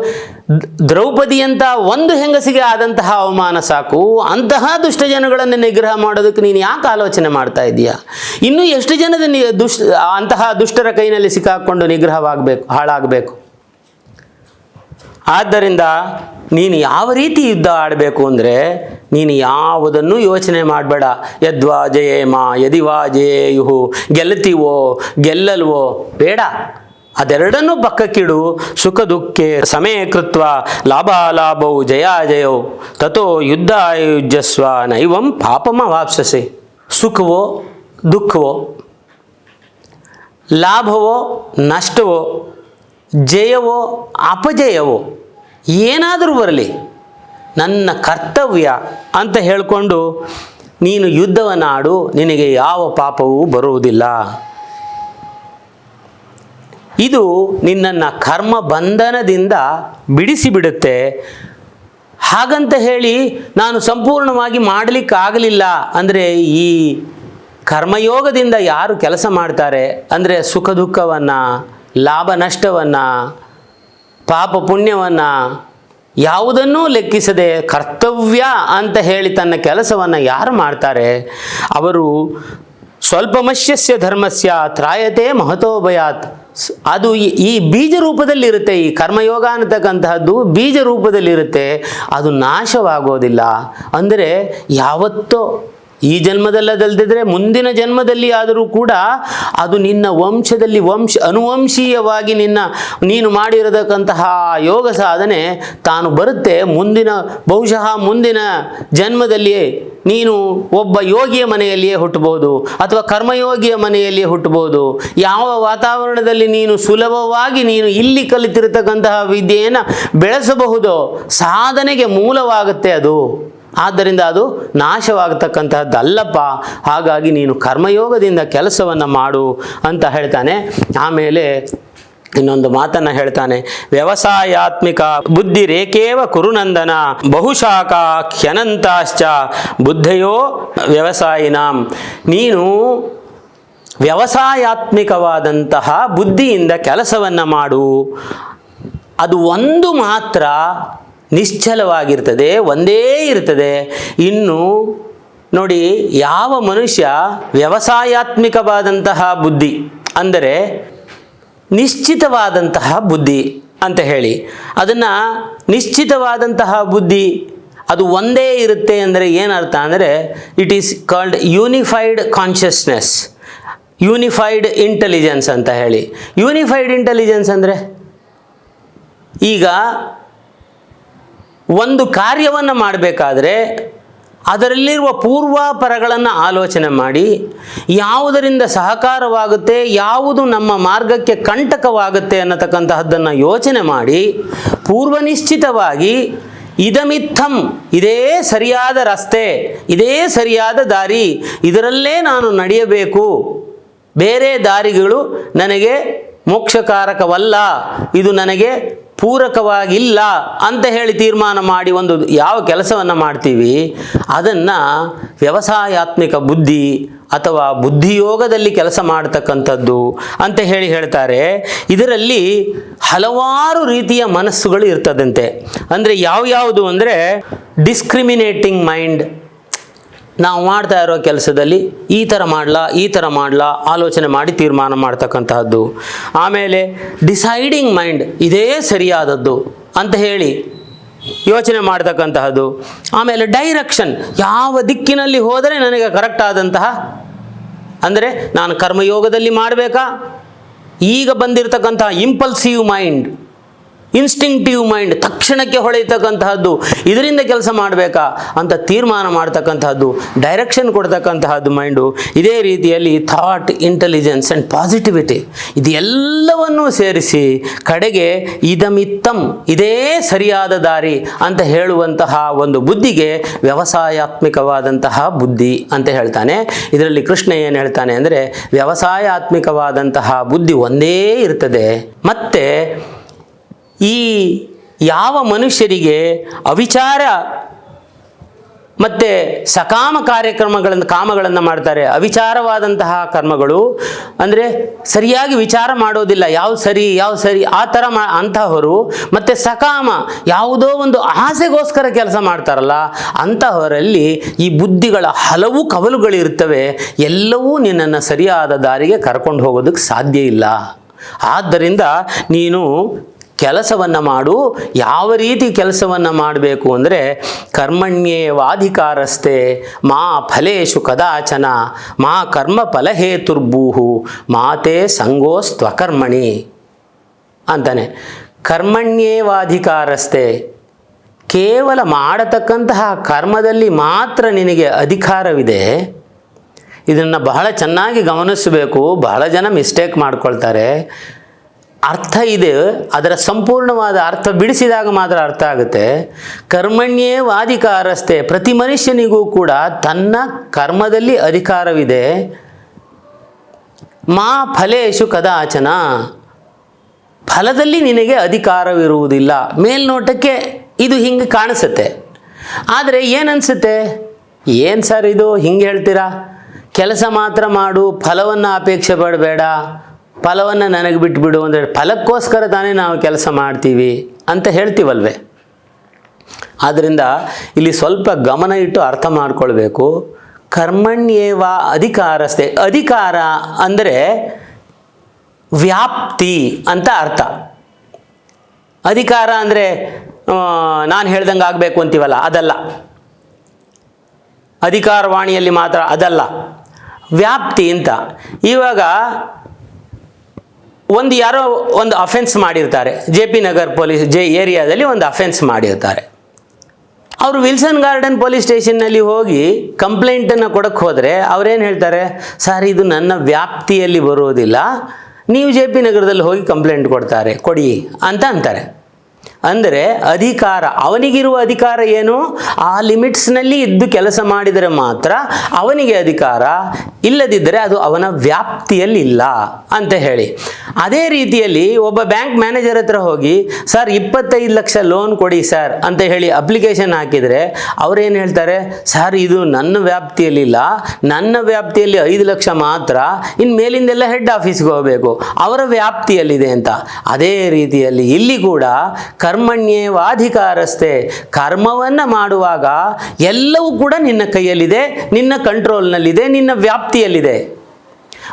[SPEAKER 1] ದ್ರೌಪದಿಯಂಥ ಒಂದು ಹೆಂಗಸಿಗೆ ಆದಂತಹ ಅವಮಾನ ಸಾಕು, ಅಂತಹ ದುಷ್ಟ ಜನಗಳನ್ನು ನಿಗ್ರಹ ಮಾಡೋದಕ್ಕೆ ನೀನು ಯಾಕೆ ಆಲೋಚನೆ ಮಾಡ್ತಾ ಇದ್ದೀಯ ಇನ್ನೂ ಎಷ್ಟು ಜನದ ನಿ ಅಂತಹ ದುಷ್ಟರ ಕೈನಲ್ಲಿ ಸಿಕ್ಕಾಕೊಂಡು ನಿಗ್ರಹವಾಗಬೇಕು, ಹಾಳಾಗಬೇಕು? ಆದ್ದರಿಂದ ನೀನು ಯಾವ ರೀತಿ ಯುದ್ಧ ಆಡಬೇಕು ಅಂದರೆ, ನೀನು ಯಾವುದನ್ನು ಯೋಚನೆ ಮಾಡಬೇಡ. ಯದ್ವಾ ಜಯೇಮ ಯದಿವಾ ಜಯೇಯು ಗೆಲ್ಲತೀವೋ ಗೆಲ್ಲಲ್ವೋ, ಬೇಡ. ಅದೆರಡನ್ನೂ ಪಕ್ಕಕ್ಕಿಡು. ಸುಖ ದುಃಖೆ ಸಮಯ ಕೃತ್ವ. ಲಾಭಾಲಾಭವು ಜಯಾಜಯವು ತಥೋ ಯುದ್ಧ ಆಯುಜಸ್ವ ನೈವಂ ಪಾಪಮ ವಾಪ್ಸಸೆ ಸುಖವೋ ದುಃಖವೋ? ಲಾಭವೋ ನಷ್ಟವೋ? ಜಯವೋ ಅಪಜಯವೋ? ಏನಾದರೂ ಬರಲಿ. ನನ್ನ ಕರ್ತವ್ಯ ಅಂತ ಹೇಳಿಕೊಂಡು ನೀನು ಯುದ್ಧವನ್ನಾಡು. ನಿನಗೆ ಯಾವ ಪಾಪವೂ ಬರುವುದಿಲ್ಲ. ಇದು ನಿನ್ನನ್ನು ಕರ್ಮ ಬಂಧನದಿಂದ ಬಿಡಿಸಿಬಿಡುತ್ತೆ. ಹಾಗಂತ ಹೇಳಿ ನಾನು ಸಂಪೂರ್ಣವಾಗಿ ಮಾಡಲಿಕ್ಕಾಗಲಿಲ್ಲ. ಅಂದರೆ ಈ ಕರ್ಮಯೋಗದಿಂದ ಯಾರು ಕೆಲಸ ಮಾಡ್ತಾರೆ? ಅಂದರೆ ಸುಖ ದುಃಖವನ್ನು, ಲಾಭ ನಷ್ಟವನ್ನು, ಪಾಪ ಪುಣ್ಯವನ್ನು ಯಾವುದನ್ನೂ ಲೆಕ್ಕಿಸದೆ ಕರ್ತವ್ಯ ಅಂತ ಹೇಳಿ ತನ್ನ ಕೆಲಸವನ್ನು ಯಾರು ಮಾಡ್ತಾರೆ? ಅವರು ಸ್ವಲ್ಪಮಶ್ಯಸ್ಯ ಧರ್ಮಸ್ಯ ತ್ರಾಯತೆ ಮಹತೋ ಭಯಾತ್ ಸ್- ಅದು ಈ- ಬೀಜ ರೂಪದಲ್ಲಿ ಇರುತ್ತೆ ಈ ಕರ್ಮಯೋಗ ಅನ್ನತಕ್ಕಂತಹದ್ದು ಬೀಜ ರೂಪದಲ್ಲಿರುತ್ತೆ ಅದು ನಾಶವಾಗೋದಿಲ್ಲ. ಅಂದರೆ ಯಾವತ್ತೋ ಈ ಜನ್ಮದಲ್ಲದಲ್ದಿದ್ರೆ ಮುಂದಿನ ಜನ್ಮದಲ್ಲಿ ಆದರೂ ಕೂಡ ಅದು ನಿನ್ನ ವಂಶದಲ್ಲಿ ವಂಶ ಅನುವಂಶೀಯವಾಗಿ ನಿನ್ನ ನೀನು ಮಾಡಿರತಕ್ಕಂತಹ ಯೋಗ ಸಾಧನೆ ತಾನು ಬರುತ್ತೆ. ಮುಂದಿನ ಬಹುಶಃ ಮುಂದಿನ ಜನ್ಮದಲ್ಲಿಯೇ ನೀನು ಒಬ್ಬ ಯೋಗಿಯ ಮನೆಯಲ್ಲಿಯೇ ಹುಟ್ಟಬಹುದು ಅಥವಾ ಕರ್ಮಯೋಗಿಯ ಮನೆಯಲ್ಲಿಯೇ ಹುಟ್ಟಬಹುದು. ಯಾವ ವಾತಾವರಣದಲ್ಲಿ ನೀನು ಸುಲಭವಾಗಿ ನೀನು ಇಲ್ಲಿ ಕಲಿತಿರತಕ್ಕಂತಹ ವಿದ್ಯೆಯನ್ನು ಬೆಳೆಸಬಹುದೋ ಸಾಧನೆಗೆ ಮೂಲವಾಗುತ್ತೆ ಅದು. ಆದ್ದರಿಂದ ಅದು ನಾಶವಾಗತಕ್ಕಂತಹದ್ದು ಅಲ್ಲಪ್ಪ ಹಾಗಾಗಿ ನೀನು ಕರ್ಮಯೋಗದಿಂದ ಕೆಲಸವನ್ನು ಮಾಡು ಅಂತ ಹೇಳ್ತಾನೆ. ಆಮೇಲೆ ಇನ್ನೊಂದು ಮಾತನ್ನ ಹೇಳ್ತಾನೆ. ವ್ಯವಸಾಯಾತ್ಮಿಕ ಬುದ್ಧಿ ರೇಖೇವ ಕುರುನಂದನ ಬಹುಶಾಖ ಖ್ಯನಂತಾಶ್ಚ ಬುದ್ಧಯೋ ವ್ಯವಸಾಯಿನಾಂ. ನೀನು ವ್ಯವಸಾಯಾತ್ಮಿಕವಾದಂತಹ ಬುದ್ಧಿಯಿಂದ ಕೆಲಸವನ್ನು ಮಾಡು. ಅದು ಒಂದು ಮಾತ್ರ ನಿಶ್ಚಲವಾಗಿರ್ತದೆ, ಒಂದೇ ಇರ್ತದೆ. ಇನ್ನು ನೋಡಿ, ಯಾವ ಮನುಷ್ಯ ವ್ಯವಸಾಯಾತ್ಮಿಕವಾದಂತಹ ಬುದ್ಧಿ ಅಂದರೆ ನಿಶ್ಚಿತವಾದಂತಹ ಬುದ್ಧಿ ಅಂತ ಹೇಳಿ, ಅದನ್ನು ನಿಶ್ಚಿತವಾದಂತಹ ಬುದ್ಧಿ ಅದು ಒಂದೇ ಇರುತ್ತೆ ಅಂದರೆ ಏನರ್ಥ ಅಂದರೆ it is called unified consciousness unified intelligence ಅಂತ ಹೇಳಿ. ಯೂನಿಫೈಡ್ ಇಂಟೆಲಿಜೆನ್ಸ್ ಅಂದರೆ, ಈಗ ಒಂದು ಕಾರ್ಯವನ್ನು ಮಾಡಬೇಕಾದ್ರೆ ಅದರಲ್ಲಿರುವ ಪೂರ್ವಾಪರಗಳನ್ನು ಆಲೋಚನೆ ಮಾಡಿ ಯಾವುದರಿಂದ ಸಹಕಾರವಾಗುತ್ತೆ, ಯಾವುದು ನಮ್ಮ ಮಾರ್ಗಕ್ಕೆ ಕಂಟಕವಾಗುತ್ತೆ ಅನ್ನತಕ್ಕಂತಹದ್ದನ್ನು ಯೋಚನೆ ಮಾಡಿ, ಪೂರ್ವನಿಶ್ಚಿತವಾಗಿ ಇದಮಿತ್ತಂ, ಇದೇ ಸರಿಯಾದ ರಸ್ತೆ, ಇದೇ ಸರಿಯಾದ ದಾರಿ, ಇದರಲ್ಲೇ ನಾನು ನಡೆಯಬೇಕು. ಬೇರೆ ದಾರಿಗಳು ನನಗೆ ಮೋಕ್ಷಕಾರಕವಲ್ಲ. ಇದು ನನಗೆ ಪೂರಕವಾಗಿಲ್ಲ ಅಂತ ಹೇಳಿ ತೀರ್ಮಾನ ಮಾಡಿ ಒಂದು ಯಾವ ಕೆಲಸವನ್ನು ಮಾಡ್ತೀವಿ, ಅದನ್ನು ವ್ಯವಸಾಯಾತ್ಮಿಕ ಬುದ್ಧಿ ಅಥವಾ ಬುದ್ಧಿಯೋಗದಲ್ಲಿ ಕೆಲಸ ಮಾಡತಕ್ಕಂಥದ್ದು ಅಂತ ಹೇಳಿ ಹೇಳ್ತಾರೆ. ಇದರಲ್ಲಿ ಹಲವಾರು ರೀತಿಯ ಮನಸ್ಸುಗಳು ಇರ್ತದಂತೆ. ಅಂದರೆ ಯಾವ್ಯಾವುದು ಅಂದರೆ ಡಿಸ್ಕ್ರಿಮಿನೇಟಿಂಗ್ ಮೈಂಡ್ ನಾವು ಮಾಡ್ತಾ ಇರೋ ಕೆಲಸದಲ್ಲಿ ಈ ಥರ ಮಾಡಲಾ, ಈ ಥರ ಮಾಡಲಾ ಆಲೋಚನೆ ಮಾಡಿ ತೀರ್ಮಾನ ಮಾಡ್ತಕ್ಕಂತಹದ್ದು. ಆಮೇಲೆ ಡಿಸೈಡಿಂಗ್ ಮೈಂಡ್ ಇದೇ ಸರಿಯಾದದ್ದು ಅಂತ ಹೇಳಿ ಯೋಚನೆ ಮಾಡ್ತಕ್ಕಂತಹದ್ದು. ಆಮೇಲೆ ಡೈರೆಕ್ಷನ್ ಯಾವ ದಿಕ್ಕಿನಲ್ಲಿ ಹೋದರೆ ನನಗೆ ಕರೆಕ್ಟ್ ಆದಂತಹ, ಅಂದರೆ ನಾನು ಕರ್ಮಯೋಗದಲ್ಲಿ ಮಾಡಬೇಕಾ? ಈಗ ಬಂದಿರತಕ್ಕಂತಹ ಇಂಪಲ್ಸಿವ್ ಮೈಂಡ್ ಇನ್ಸ್ಟಿಂಕ್ಟಿವ್ ಮೈಂಡ್ ತಕ್ಷಣಕ್ಕೆ ಹೊಳೆಯತಕ್ಕಂತಹದ್ದು. ಇದರಿಂದ ಕೆಲಸ ಮಾಡಬೇಕಾ? ಅಂತ ತೀರ್ಮಾನ ಮಾಡ್ತಕ್ಕಂತಹದ್ದು. ಡೈರೆಕ್ಷನ್ ಕೊಡ್ತಕ್ಕಂತಹದ್ದು ಮೈಂಡು ಇದೇ ರೀತಿಯಲ್ಲಿ ಥಾಟ್ ಇಂಟೆಲಿಜೆನ್ಸ್ ಆ್ಯಂಡ್ ಪಾಸಿಟಿವಿಟಿ ಇದೆಲ್ಲವನ್ನೂ ಸೇರಿಸಿ ಕಡೆಗೆ ಇದಮಿತ್ತಂ, ಇದೇ ಸರಿಯಾದ ದಾರಿ ಅಂತ ಹೇಳುವಂತಹ ಒಂದು ಬುದ್ಧಿಗೆ ವ್ಯವಸಾಯಾತ್ಮಿಕವಾದಂತಹ ಬುದ್ಧಿ ಅಂತ ಹೇಳ್ತಾನೆ. ಇದರಲ್ಲಿ ಕೃಷ್ಣ ಏನು ಹೇಳ್ತಾನೆ ಅಂದರೆ ವ್ಯವಸಾಯಾತ್ಮಿಕವಾದಂತಹ ಬುದ್ಧಿ ಒಂದೇ ಇರ್ತದೆ. ಮತ್ತು ಈ ಯಾವ ಮನುಷ್ಯರಿಗೆ ಅವಿಚಾರ ಮತ್ತು ಸಕಾಮ ಕಾರ್ಯಕ್ರಮಗಳನ್ನು, ಕಾಮಗಳನ್ನು ಮಾಡ್ತಾರೆ, ಅವಿಚಾರವಾದಂತಹ ಕರ್ಮಗಳು, ಅಂದರೆ ಸರಿಯಾಗಿ ವಿಚಾರ ಮಾಡೋದಿಲ್ಲ, ಯಾವ ಸರಿ ಯಾವ ಸರಿ, ಆ ಥರ ಮಾ, ಅಂತಹವರು, ಮತ್ತು ಸಕಾಮ ಯಾವುದೋ ಒಂದು ಆಸೆಗೋಸ್ಕರ ಕೆಲಸ ಮಾಡ್ತಾರಲ್ಲ, ಅಂತಹವರಲ್ಲಿ ಈ ಬುದ್ಧಿಗಳ ಹಲವು ಕವಲುಗಳಿರ್ತವೆ ಎಲ್ಲವೂ ನಿನ್ನನ್ನು ಸರಿಯಾದ ದಾರಿಗೆ ಕರ್ಕೊಂಡು ಹೋಗೋದಕ್ಕೆ ಸಾಧ್ಯ ಇಲ್ಲ. ಆದ್ದರಿಂದ ನೀನು ಕೆಲಸವನ್ನು ಮಾಡು. ಯಾವ ರೀತಿ ಕೆಲಸವನ್ನು ಮಾಡಬೇಕು ಅಂದರೆ ಕರ್ಮಣ್ಯೇವಾಧಿಕಾರಸ್ಥೆ ಮಾ ಫಲೇಶು ಕದಾಚನ, ಮಾ ಕರ್ಮ ಫಲಹೇತುರ್ಭೂಹು, ಮಾತೆ ಸಂಗೋಸ್ತ್ವಕರ್ಮಣಿ ಅಂತಾನೆ. ಕರ್ಮಣ್ಯೇವಾಧಿಕಾರಸ್ಥೆ ಕೇವಲ ಮಾಡತಕ್ಕಂತಹ ಕರ್ಮದಲ್ಲಿ ಮಾತ್ರ ನಿನಗೆ ಅಧಿಕಾರವಿದೆ. ಇದನ್ನು ಬಹಳ ಚೆನ್ನಾಗಿ ಗಮನಿಸಬೇಕು. ಬಹಳ ಜನ ಮಿಸ್ಟೇಕ್ ಮಾಡ್ಕೊಳ್ತಾರೆ. ಅರ್ಥ ಇದೆ, ಅದರ ಸಂಪೂರ್ಣವಾದ ಅರ್ಥ ಬಿಡಿಸಿದಾಗ ಮಾತ್ರ ಅರ್ಥ ಆಗುತ್ತೆ. ಕರ್ಮಣ್ಯೇ ವಾಧಿಕಾರಸ್ಥೆ, ಪ್ರತಿ ಮನುಷ್ಯನಿಗೂ ಕೂಡ ತನ್ನ ಕರ್ಮದಲ್ಲಿ ಅಧಿಕಾರವಿದೆ. ಮಾ ಫಲೇಶು ಕದಾಚನ, ಫಲದಲ್ಲಿ ನಿನಗೆ ಅಧಿಕಾರವಿರುವುದಿಲ್ಲ. ಮೇಲ್ನೋಟಕ್ಕೆ ಇದು ಹಿಂಗೆ ಕಾಣಿಸುತ್ತೆ. ಆದರೆ ಏನನ್ಸುತ್ತೆ? ಏನು ಸರ್ ಇದು? ಹಿಂಗೆ ಹೇಳ್ತೀರಾ? ಕೆಲಸ ಮಾತ್ರ ಮಾಡು, ಫಲವನ್ನು ಅಪೇಕ್ಷೆ ಪಡಬೇಡ. ಫಲವನ್ನು ನನಗೆ ಬಿಟ್ಬಿಡು ಅಂದರೆ ಫಲಕ್ಕೋಸ್ಕರ ತಾನೇ ನಾವು ಕೆಲಸ ಮಾಡ್ತೀವಿ ಅಂತ ಹೇಳ್ತೀವಲ್ವೇ? ಆದ್ದರಿಂದ ಇಲ್ಲಿ ಸ್ವಲ್ಪ ಗಮನ ಇಟ್ಟು ಅರ್ಥ ಮಾಡ್ಕೊಳ್ಬೇಕು. ಕರ್ಮಣ್ಯೇವ ಅಧಿಕಾರಸ್ಥೆ. ಅಧಿಕಾರ ಅಂದರೆ ವ್ಯಾಪ್ತಿ ಅಂತ ಅರ್ಥ. ಅಧಿಕಾರ ಅಂದರೆ ನಾನು ಹೇಳ್ದಂಗೆ ಆಗಬೇಕು ಅಂತೀವಲ್ಲ, ಅದಲ್ಲ. ಅಧಿಕಾರವಾಣಿಯಲ್ಲಿ ಮಾತ್ರ ಅದಲ್ಲ. ವ್ಯಾಪ್ತಿ ಅಂತ. ಇವಾಗ ಒಂದು ಯಾರೋ ಒಂದು ಅಫೆನ್ಸ್ ಮಾಡಿರ್ತಾರೆ. J P Nagar police J ಏರಿಯಾದಲ್ಲಿ ಒಂದು ಅಫೆನ್ಸ್ ಮಾಡಿರ್ತಾರೆ. ಅವರು ವಿಲ್ಸನ್ ಗಾರ್ಡನ್ ಪೊಲೀಸ್ ಸ್ಟೇಷನ್ನಲ್ಲಿ ಹೋಗಿ ಕಂಪ್ಲೇಂಟನ್ನು ಕೊಡಕ್ಕೆ ಹೋದರೆ ಅವ್ರೇನು ಹೇಳ್ತಾರೆ? ಸರ್, ಇದು ನನ್ನ ವ್ಯಾಪ್ತಿಯಲ್ಲಿ ಬರುವುದಿಲ್ಲ ನೀವು ಜೆ ಪಿ ನಗರದಲ್ಲಿ ಹೋಗಿ ಕಂಪ್ಲೇಂಟ್ ಕೊಡ್ತಾರೆ. ಕೊಡಿ ಅಂತ ಅಂತಾರೆ. ಅಂದರೆ ಅಧಿಕಾರ. ಅವನಿಗಿರುವ ಅಧಿಕಾರ ಏನು? ಆ ಲಿಮಿಟ್ಸ್ನಲ್ಲಿ ಇದ್ದು ಕೆಲಸ ಮಾಡಿದರೆ ಮಾತ್ರ ಅವನಿಗೆ ಅಧಿಕಾರ. ಇಲ್ಲದಿದ್ದರೆ ಅದು ಅವನ ವ್ಯಾಪ್ತಿಯಲ್ಲಿಲ್ಲ ಅಂತ ಹೇಳಿ. ಅದೇ ರೀತಿಯಲ್ಲಿ ಒಬ್ಬ ಬ್ಯಾಂಕ್ ಮ್ಯಾನೇಜರ್ ಹತ್ರ ಹೋಗಿ, ಸರ್, ಇಪ್ಪತ್ತೈದು ಲಕ್ಷ ಲೋನ್ ಕೊಡಿ ಸರ್ ಅಂತ ಹೇಳಿ ಅಪ್ಲಿಕೇಶನ್ ಹಾಕಿದರೆ ಅವರೇನು ಹೇಳ್ತಾರೆ? ಸರ್, ಇದು ನನ್ನ ವ್ಯಾಪ್ತಿಯಲ್ಲಿಲ್ಲ. ನನ್ನ ವ್ಯಾಪ್ತಿಯಲ್ಲಿ ಐದು ಲಕ್ಷ ಮಾತ್ರ. ಇನ್ನು ಮೇಲಿಂದೆಲ್ಲ ಹೆಡ್ ಆಫೀಸ್ಗೆ ಹೋಗಬೇಕು. ಅವರ ವ್ಯಾಪ್ತಿಯಲ್ಲಿದೆ ಅಂತ. ಅದೇ ರೀತಿಯಲ್ಲಿ ಇಲ್ಲಿ ಕೂಡ ಕರ್ಮಣ್ಯೇವಾಧಿಕಾರಸ್ಥೆ. ಕರ್ಮವನ್ನು ಮಾಡುವಾಗ ಎಲ್ಲವೂ ಕೂಡ ನಿನ್ನ ಕೈಯಲ್ಲಿದೆ, ನಿನ್ನ ಕಂಟ್ರೋಲ್ನಲ್ಲಿದೆ, ನಿನ್ನ ವ್ಯಾಪ್ತಿಯಲ್ಲಿದೆ.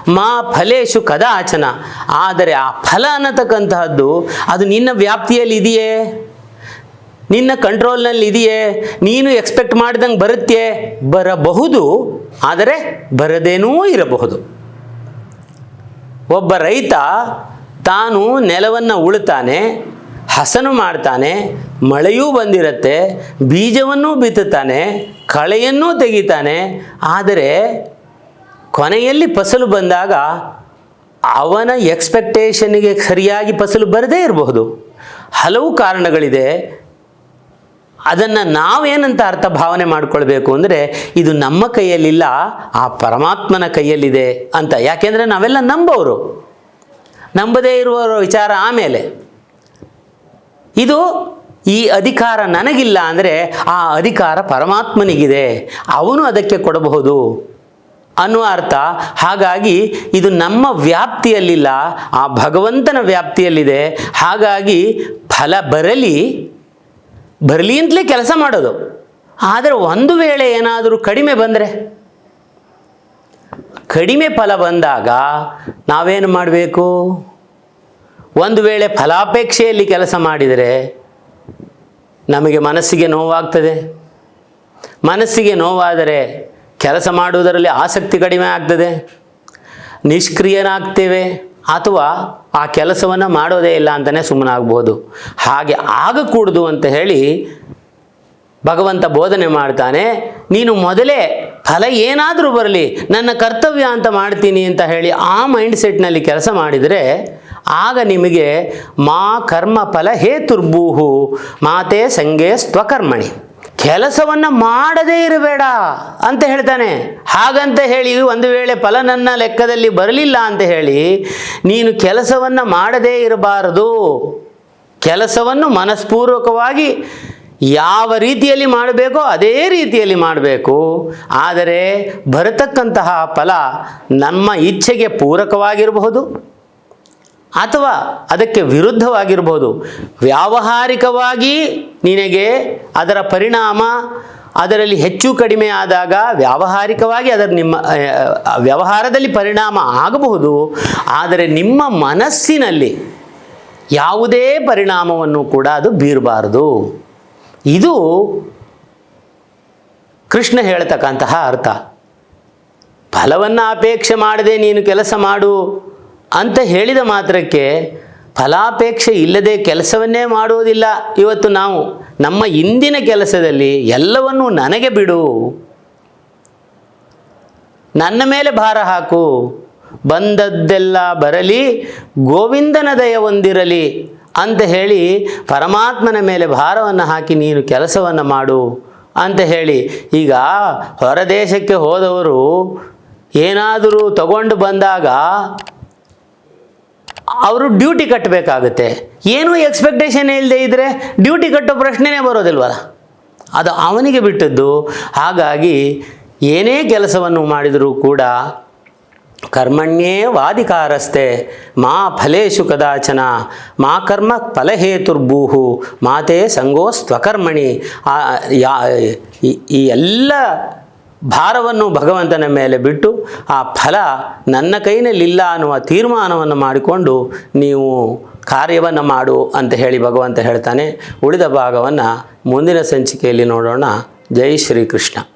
[SPEAKER 1] ಮಾ ಫಲೇಶು ಕದಾಚನ. ಆದರೆ ಆ ಫಲ ಅನ್ನತಕ್ಕಂತಹದ್ದು ಅದು ನಿನ್ನ ವ್ಯಾಪ್ತಿಯಲ್ಲಿ ಇದೆಯೇ? ನಿನ್ನ ಕಂಟ್ರೋಲ್ನಲ್ಲಿ ಇದೆಯೇ? ನೀನು ಎಕ್ಸ್ಪೆಕ್ಟ್ ಮಾಡ್ದಂಗೆ ಬರುತ್ತೆ ಬರಬಹುದು, ಆದರೆ ಬರದೇನೂ ಇರಬಹುದು. ಒಬ್ಬ ರೈತ ತಾನು ನೆಲವನ್ನು ಉಳುತ್ತಾನೆ ಹಸನು ಮಾಡ್ತಾನೆ, ಮಳೆಯೂ ಬಂದಿರುತ್ತೆ, ಬೀಜವನ್ನೂ ಬಿತ್ತುತ್ತಾನೆ, ಕಳೆಯನ್ನೂ ತೆಗಿತಾನೆ. ಆದರೆ ಕೊನೆಯಲ್ಲಿ ಫಸಲು ಬಂದಾಗ ಅವನ ಎಕ್ಸ್ಪೆಕ್ಟೇಷನ್ಗೆ ಸರಿಯಾಗಿ ಫಸಲು ಬರದೇ ಇರಬಹುದು. ಹಲವು ಕಾರಣಗಳಿದೆ. ಅದನ್ನು ನಾವೇನಂತ ಅರ್ಥ ಭಾವನೆ ಮಾಡಿಕೊಳ್ಬೇಕು ಅಂದರೆ, ಇದು ನಮ್ಮ ಕೈಯಲ್ಲಿಲ್ಲ, ಆ ಪರಮಾತ್ಮನ ಕೈಯಲ್ಲಿದೆ ಅಂತ. ಯಾಕೆಂದರೆ ನಾವೆಲ್ಲ ನಂಬೋರು ನಂಬದೇ ಇರುವವರ ವಿಚಾರ ಆಮೇಲೆ. ಇದು ಈ ಅಧಿಕಾರ ನನಗಿಲ್ಲ ಅಂದರೆ ಆ ಅಧಿಕಾರ ಪರಮಾತ್ಮನಿಗಿದೆ. ಅವನು ಅದಕ್ಕೆ ಕೊಡಬಹುದು ಅನ್ನುವ ಅರ್ಥ. ಹಾಗಾಗಿ ಇದು ನಮ್ಮ ವ್ಯಾಪ್ತಿಯಲ್ಲಿಲ್ಲ, ಆ ಭಗವಂತನ ವ್ಯಾಪ್ತಿಯಲ್ಲಿದೆ. ಹಾಗಾಗಿ ಫಲ ಬರಲಿ ಬರಲಿ ಅಂತಲೇ ಕೆಲಸ ಮಾಡೋದು. ಆದರೆ ಒಂದು ವೇಳೆ ಏನಾದರೂ ಕಡಿಮೆ ಬಂದರೆ, ಕಡಿಮೆ ಫಲ ಬಂದಾಗ ನಾವೇನು ಮಾಡಬೇಕು? ಒಂದು ವೇಳೆ ಫಲಾಪೇಕ್ಷೆಯಲ್ಲಿ ಕೆಲಸ ಮಾಡಿದರೆ ನಮಗೆ ಮನಸ್ಸಿಗೆ ನೋವಾಗ್ತದೆ. ಮನಸ್ಸಿಗೆ ನೋವಾದರೆ ಕೆಲಸ ಮಾಡುವುದರಲ್ಲಿ ಆಸಕ್ತಿ ಕಡಿಮೆ ಆಗ್ತದೆ. ನಿಷ್ಕ್ರಿಯನಾಗ್ತೇವೆ ಅಥವಾ ಆ ಕೆಲಸವನ್ನು ಮಾಡೋದೇ ಇಲ್ಲ ಅಂತಲೇ ಸುಮ್ಮನಾಗ್ಬೋದು. ಹಾಗೆ ಆಗಕೂಡದು ಅಂತ ಹೇಳಿ ಭಗವಂತ ಬೋಧನೆ ಮಾಡ್ತಾನೆ, ನೀನು ಮೊದಲೇ ಫಲ ಏನಾದರೂ ಬರಲಿ, ನನ್ನ ಕರ್ತವ್ಯ ಅಂತ ಮಾಡ್ತೀನಿ ಅಂತ ಹೇಳಿ ಆ ಮೈಂಡ್ ಸೆಟ್ನಲ್ಲಿ ಕೆಲಸ ಮಾಡಿದರೆ ಆಗ ನಿಮಗೆ ಮಾ ಕರ್ಮ ಫಲ ಹೇತುರ್ಭೂಹು ಮಾತೆ ಸಂಗೆ ಸ್ವಕರ್ಮಣಿ. ಕೆಲಸವನ್ನು ಮಾಡದೇ ಇರಬೇಡ ಅಂತ ಹೇಳ್ತಾನೆ. ಹಾಗಂತ ಹೇಳಿ ಒಂದು ವೇಳೆ ಫಲ ನನ್ನ ಲೆಕ್ಕದಲ್ಲಿ ಬರಲಿಲ್ಲ ಅಂತ ಹೇಳಿ, ನೀನು ಕೆಲಸವನ್ನು ಮಾಡದೇ ಇರಬಾರದು. ಕೆಲಸವನ್ನು ಮನಸ್ಪೂರ್ವಕವಾಗಿ ಯಾವ ರೀತಿಯಲ್ಲಿ ಮಾಡಬೇಕೋ ಅದೇ ರೀತಿಯಲ್ಲಿ ಮಾಡಬೇಕು. ಆದರೆ ಬರತಕ್ಕಂತಹ ಫಲ ನಮ್ಮ ಇಚ್ಛೆಗೆ ಪೂರಕವಾಗಿರಬಹುದು. ಅಥವಾ ಅದಕ್ಕೆ ವಿರುದ್ಧವಾಗಿರ್ಬೋದು ವ್ಯಾವಹಾರಿಕವಾಗಿ ನಿನಗೆ ಅದರ ಪರಿಣಾಮ ಅದರಲ್ಲಿ ಹೆಚ್ಚು ಕಡಿಮೆ ಆದಾಗ ವ್ಯಾವಹಾರಿಕವಾಗಿ ಅದರ ನಿಮ್ಮ ವ್ಯವಹಾರದಲ್ಲಿ ಪರಿಣಾಮ ಆಗಬಹುದು. ಆದರೆ ನಿಮ್ಮ ಮನಸ್ಸಿನಲ್ಲಿ ಯಾವುದೇ ಪರಿಣಾಮವನ್ನು ಕೂಡ ಅದು ಬೀರಬಾರದು. ಇದು ಕೃಷ್ಣ ಹೇಳತಕ್ಕಂತಹ ಅರ್ಥ. ಫಲವನ್ನು ಅಪೇಕ್ಷೆ ಮಾಡದೆ ನೀನು ಕೆಲಸ ಮಾಡು. ಅಂತ ಹೇಳಿದ ಮಾತ್ರಕ್ಕೆ ಫಲಾಪೇಕ್ಷೆ ಇಲ್ಲದೆ ಕೆಲಸವನ್ನೇ ಮಾಡುವುದಿಲ್ಲ. ಇವತ್ತು ನಾವು ನಮ್ಮ ಇಂದಿನ ಕೆಲಸದಲ್ಲಿ ಎಲ್ಲವನ್ನೂ ನನಗೆ ಬಿಡು. ನನ್ನ ಮೇಲೆ ಭಾರ ಹಾಕು. ಬಂದದ್ದೆಲ್ಲ ಬರಲಿ, ಗೋವಿಂದನ ದಯ ಹೊಂದಿರಲಿ ಅಂತ ಹೇಳಿ ಪರಮಾತ್ಮನ ಮೇಲೆ ಭಾರವನ್ನು ಹಾಕಿ ನೀನು ಕೆಲಸವನ್ನು ಮಾಡು ಅಂತ ಹೇಳಿ. ಈಗ ಹೊರದೇಶಕ್ಕೆ ಹೋದವರು ಏನಾದರೂ ತಗೊಂಡು ಬಂದಾಗ ಅವರು ಡ್ಯೂಟಿ ಕಟ್ಟಬೇಕಾಗುತ್ತೆ. ಏನೂ ಎಕ್ಸ್ಪೆಕ್ಟೇಷನ್ ಇಲ್ಲದೆ ಇದ್ದರೆ ಡ್ಯೂಟಿ ಕಟ್ಟೋ ಪ್ರಶ್ನೆನೇ ಬರೋದಿಲ್ವಲ್ಲ ಅದು ಅವನಿಗೆ ಬಿಟ್ಟದ್ದು. ಹಾಗಾಗಿ ಏನೇ ಕೆಲಸವನ್ನು ಮಾಡಿದರೂ ಕೂಡ ಕರ್ಮಣ್ಯೇ ವಾದಿಕಾರಸ್ತೆ ಮಾ ಫಲೇಶು ಕದಾಚನ, ಮಾ ಕರ್ಮ ಫಲಹೇತುರ್ಭೂಹು, ಮಾತೆ ಸಂಗೋಸ್ತ್ವಕರ್ಮಣಿ. ಆ ಈ ಎಲ್ಲ ಭಾರವನ್ನು ಭಗವಂತನ ಮೇಲೆ ಬಿಟ್ಟು ಆ ಫಲ ನನ್ನ ಕೈನಲ್ಲಿಲ್ಲ ಅನ್ನುವ ತೀರ್ಮಾನವನ್ನು ಮಾಡಿಕೊಂಡು ನೀವು ಕಾರ್ಯವನ್ನು ಮಾಡು ಅಂತ ಹೇಳಿ ಭಗವಂತ ಹೇಳ್ತಾನೆ. ಉಳಿದ ಭಾಗವನ್ನು ಮುಂದಿನ ಸಂಚಿಕೆಯಲ್ಲಿ ನೋಡೋಣ. ಜೈ ಶ್ರೀಕೃಷ್ಣ.